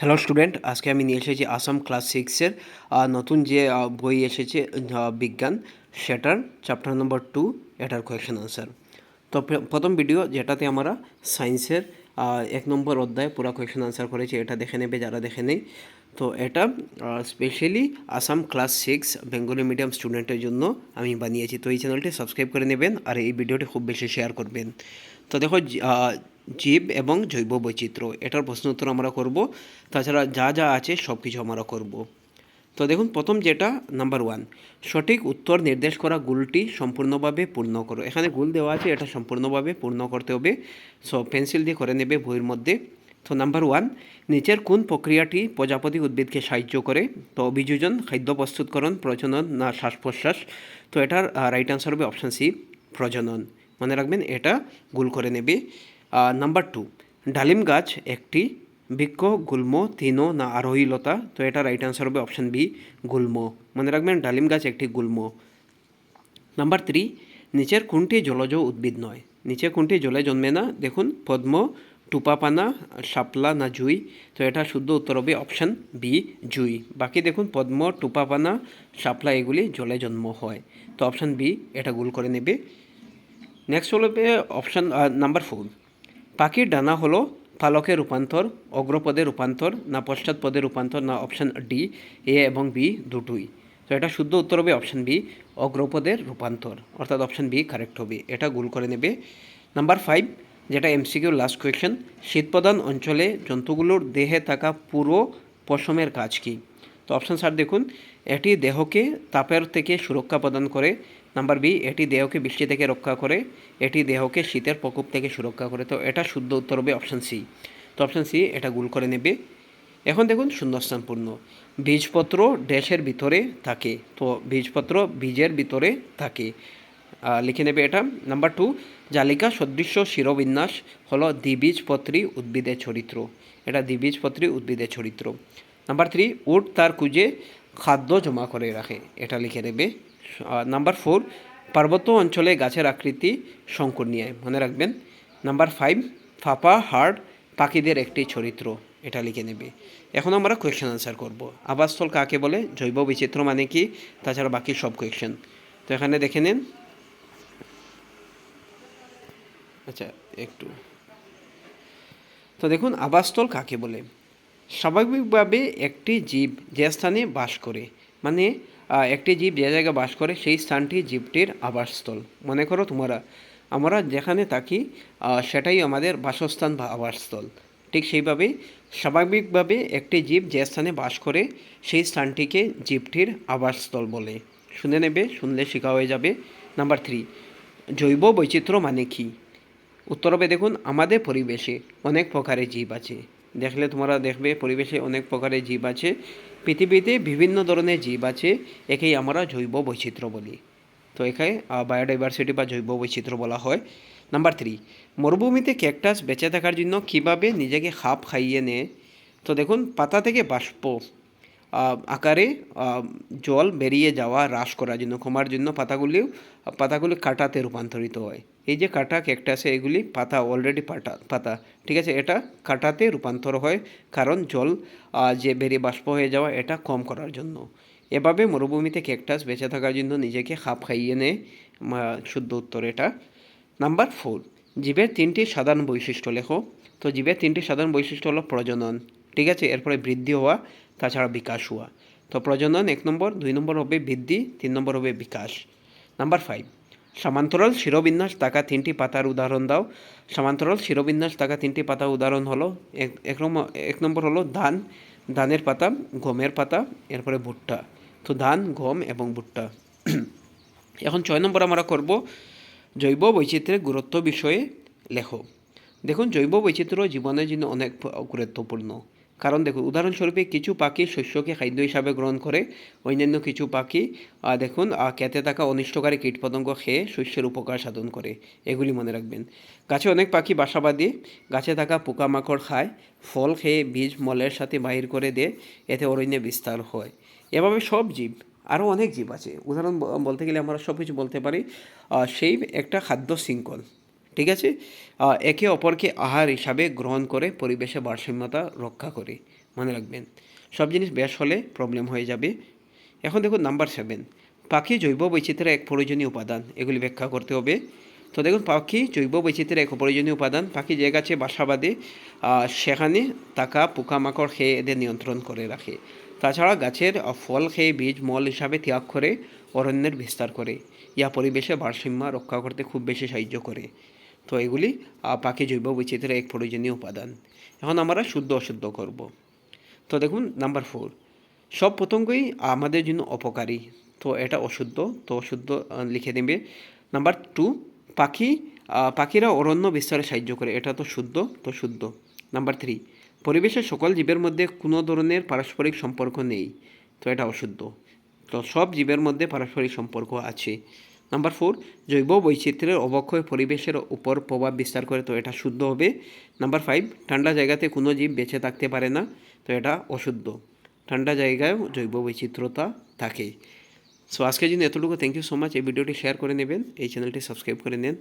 Hello student আজকে আমি নিয়ে এসেছি আসাম ক্লাস সিক্সের নতুন যে বই এসেছে বিজ্ঞান, সেটার চ্যাপ্টার নম্বর টু এটার কোয়েশন আনসার তো প্রথম ভিডিও যেটাতে আমরা সায়েন্সের এক নম্বর অধ্যায় পুরো কোয়েশন আনসার করেছি, এটা দেখে নেবে যারা দেখে নেই। তো এটা specially Assam class six Bengali medium স্টুডেন্টের জন্য আমি বানিয়েছি। তো এই চ্যানেলটি সাবস্ক্রাইব করে নেবেন আর এই ভিডিওটি খুব বেশি শেয়ার করবেন। তো দেখো জীব এবং জৈব বৈচিত্র্য, এটার প্রশ্ন উত্তর আমরা করব। তাছাড়া যা যা আছে সব কিছু আমরা করব। তো দেখুন, প্রথম যেটা নাম্বার ওয়ান সঠিক উত্তর নির্দেশ করা গুলটি সম্পূর্ণভাবে পূর্ণ করো। এখানে গুল দেওয়া আছে, এটা সম্পূর্ণভাবে পূর্ণ করতে হবে। সো পেন্সিল দিয়ে করে নেবে বইয়ের মধ্যে। তো নাম্বার ওয়ান নিচের কোন প্রক্রিয়াটি প্রজাপতি উদ্ভিদকে সাহায্য করে? তো অভিযোজন, খাদ্য প্রস্তুতকরণ, প্রজনন না শ্বাস প্রশ্বাস তো এটার রাইট আনসার হবে অপশান সি প্রজনন। মনে রাখবেন, এটা গুল করে নেবে। নাম্বার টু ডালিম গাছ একটি বৃক্ষ, গুল্ম, তৃণ না আরোহী লতা তো এটা রাইট আনসার হবে অপশান বি গুল্ম। মনে রাখবেন, ডালিম গাছ একটি গুল্ম। নাম্বার থ্রি নিচের কোনটি জলজ উদ্ভিদ নয়? নিচে কোনটি জলে জন্মে না? দেখুন, পদ্ম, টুপাপানা, শাপলা না জুই। তো এটা শুদ্ধ উত্তর হবে অপশান বি জুই। বাকি দেখুন, পদ্ম, টুপাপানা, শাপলা, এগুলি জলে জন্ম হয়। তো অপশান বি এটা গুল করে নেবে। নেক্সট হলো অপশান নাম্বার ফোর পাখির ডানা হলো পালকে রূপান্তর, অগ্রপদে রূপান্তর, না পশ্চাৎপদে রূপান্তর, না অপশান ডি এ এবং বি দুটোই। তো এটা শুদ্ধ উত্তর হবে অপশান বি অগ্রপদের রূপান্তর। অর্থাৎ অপশান বি কারেক্ট হবে। এটা গুল করে নেবে। নাম্বার ফাইভ যেটা এমসিকিউ লাস্ট কোয়েশ্চেন শীতপ্রধান অঞ্চলে জন্তুগুলোর দেহে থাকা পুরো পশমের কাজ কী? তো অপশান স্যার দেখুন, এটি দেহকে তাপের থেকে সুরক্ষা প্রদান করে নাম্বার বি, এটি দেহকে বৃষ্টি থেকে রক্ষা করে, এটি দেহকে শীতের প্রকোপ থেকে সুরক্ষা করে। তো এটা শুদ্ধ উত্তর হবে অপশান সি। তো অপশান সি, এটা গুল করে নেবে। এখন দেখুন শূন্যস্থানপূর্ণ বীজপত্র ড্যাশের ভিতরে থাকে। তো বীজপত্র বীজের ভিতরে থাকে। লিখে নেবে এটা। নাম্বার টু, জালিকা সদৃশ্য শিরবিন্যাস হলো দ্বিবীজপত্রী উদ্ভিদের চরিত্র। এটা দ্বিবীজপত্রী উদ্ভিদের চরিত্র। নাম্বার থ্রি, উট তার কুজে খাদ্য জমা করে রাখে। এটা লিখে দেবে নাম্বার ফোর পার্বত্য অঞ্চলে গাছের আকৃতি শঙ্করনিয়ায়। মনে রাখবেন নাম্বার ফাইভ ফাপা হার্ড পাখিদের একটি চরিত্র, এটা লিখে নেবে। এখন আমরা কোয়েশ্চেন আনসার করব। আবাসস্থল কাকে বলে? জৈব বৈচিত্র্য মানে কি? তাছাড়া বাকি সব কোয়েশ্চেন তো এখানে দেখে নিন। আচ্ছা একটু। তো দেখুন, আবাসস্থল কাকে বলে? স্বাভাবিকভাবে একটি জীব যে স্থানে বাস করে মানে একটি জীব যে জায়গায় বাস করে, সেই স্থানটি জীবটির আবাসস্থল। মনে করো তোমরা, আমরা যেখানে থাকি সেটাই আমাদের বাসস্থান বা আবাসস্থল। ঠিক সেইভাবেই স্বাভাবিকভাবে একটি জীব যে স্থানে বাস করে, সেই স্থানটিকে জীবটির আবাসস্থল বলে। শুনে নেবে, শুনলে শেখা হয়ে যাবে। নাম্বার থ্রি, জৈব বৈচিত্র্য মানে কী? উত্তর হবে দেখুন, আমাদের পরিবেশে অনেক প্রকারের জীব আছে। দেখলে তোমরা দেখবে পরিবেশে অনেক প্রকারের জীব আছে। পৃথিবীতে বিভিন্ন ধরনের জীব আছে, একেই আমরা জৈব বৈচিত্র্য বলি। তো এখানে বায়োডাইভার্সিটি বা জৈব বৈচিত্র্য বলা হয়। নাম্বার থ্রি মরুভূমিতে ক্যাকটাস বেঁচে থাকার জন্য কীভাবে নিজেকে খাপ খাইয়ে নেয়? তো দেখুন, পাতা থেকে বাষ্প আকারে জল বেরিয়ে যাওয়া হ্রাস করার জন্য, কমার জন্য পাতাগুলি পাতাগুলি কাটাতে রূপান্তরিত হয়। এই যে কাটা ক্যাকটাসে এগুলি পাতা অলরেডি পাতা পাতা, ঠিক আছে? এটা কাটাতে রূপান্তর হয়, কারণ জল যে বেরিয়ে বাষ্প হয়ে যাওয়া, এটা কম করার জন্য। এভাবে মরুভূমিতে ক্যাকটাস বেঁচে থাকার জন্য নিজেকে খাপ খাইয়ে নেয় শুদ্ধ উত্তর এটা। নাম্বার ফোর জীবের তিনটি সাধারণ বৈশিষ্ট্য লেখো। তো জীবের তিনটি সাধারণ বৈশিষ্ট্য হলো প্রজনন, ঠিক আছে? এরপরে বৃদ্ধি হওয়া, তাছাড়া বিকাশ হওয়া। তো প্রজনন এক নম্বর, দুই নম্বর হবে বৃদ্ধি, তিন নম্বর হবে বিকাশ। নাম্বার ফাইভ সমান্তরাল শিরোবিন্যাস থাকা তিনটি পাতার উদাহরণ দাও। সমান্তরাল শিরোবিন্যাস থাকা তিনটি পাতার উদাহরণ হলো, এক এক নম্বর এক নম্বর হলো ধান, ধানের পাতা, গমের পাতা, এরপরে ভুট্টা। তো ধান, গম এবং ভুট্টা। এখন ছয় নম্বর আমরা করব জৈব বৈচিত্র্যের গুরুত্ব বিষয়ে লেখো। দেখুন, জৈব বৈচিত্র্য জীবনের জন্য অনেক গুরুত্বপূর্ণ। কারণ দেখুন, উদাহরণস্বরূপে কিছু পাখি শস্যকে খাদ্য হিসাবে গ্রহণ করে, অন্যান্য কিছু পাখি দেখুন খেতে থাকা অনিষ্টকারী কীটপতঙ্গ খেয়ে শস্যের উপকার সাধন করে, এগুলি মনে রাখবেন। গাছে অনেক পাখি বাসা বাঁধে, গাছে থাকা পোকামাকড় খায়, ফল খেয়ে বীজ মলের সাথে বাহির করে দেয়, এতে অরণ্যে বিস্তার হয়। এভাবে সব জীব, আরও অনেক জীব আছে। উদাহরণ বলতে গেলে আমরা সব কিছু বলতে পারি সেই একটা খাদ্য শৃঙ্খল। ঠিক আছে? একে অপরকে আহার হিসাবে গ্রহণ করে পরিবেশে ভারসাম্যতা রক্ষা করে। মনে রাখবেন, সব জিনিস বেশ হলে প্রবলেম হয়ে যাবে। এখন দেখুন নাম্বার সেভেন পাখি জৈব বৈচিত্র্যের এক প্রয়োজনীয় উপাদান, এগুলি ব্যাখ্যা করতে হবে। তো দেখুন, পাখি জৈব বৈচিত্র্যের এক প্রয়োজনীয় উপাদান, পাখি যে গাছে বাসা বাঁধে সেখানে থাকা পোকামাকড় খেয়ে এদের নিয়ন্ত্রণ করে রাখে। তাছাড়া গাছের ফল খেয়ে বীজ, মল হিসাবে ত্যাগ করে অরণ্যের বিস্তার করে। ইয়া পরিবেশে ভারসাম্য রক্ষা করতে খুব বেশি সাহায্য করে। তো এগুলি পাখি জৈব বৈচিত্র্যের এক প্রয়োজনীয় উপাদান। এখন আমরা শুদ্ধ অশুদ্ধ করব। তো দেখুন নাম্বার ফোর সব পতঙ্গই আমাদের জন্য অপকারী। তো এটা অশুদ্ধ, তো অশুদ্ধ লিখে দেবে নাম্বার টু পাখি পাখিরা অরণ্য বিস্তারে সাহায্য করে। এটা তো শুদ্ধ তো শুদ্ধ। নাম্বার থ্রি পরিবেশের সকল জীবের মধ্যে কোনো ধরনের পারস্পরিক সম্পর্ক নেই। তো এটা অশুদ্ধ। তো সব জীবের মধ্যে পারস্পরিক সম্পর্ক আছে। নাম্বার ফোর জৈব বৈচিত্র্যের অবক্ষয় পরিবেশের উপর প্রভাব বিস্তার করে, তো এটা শুদ্ধ হবে। নাম্বার ফাইভ ঠান্ডা জায়গাতে কোনো জীব বেঁচে থাকতে পারে না, তো এটা অশুদ্ধ। ঠান্ডা জায়গায়ও জৈব বৈচিত্র্যতা থাকে। সো আজকের জন্য এতটুকু। থ্যাংক ইউ সো মাচ এই ভিডিওটি শেয়ার করে নেবেন। এই চ্যানেলটি সাবস্ক্রাইব করে নেন।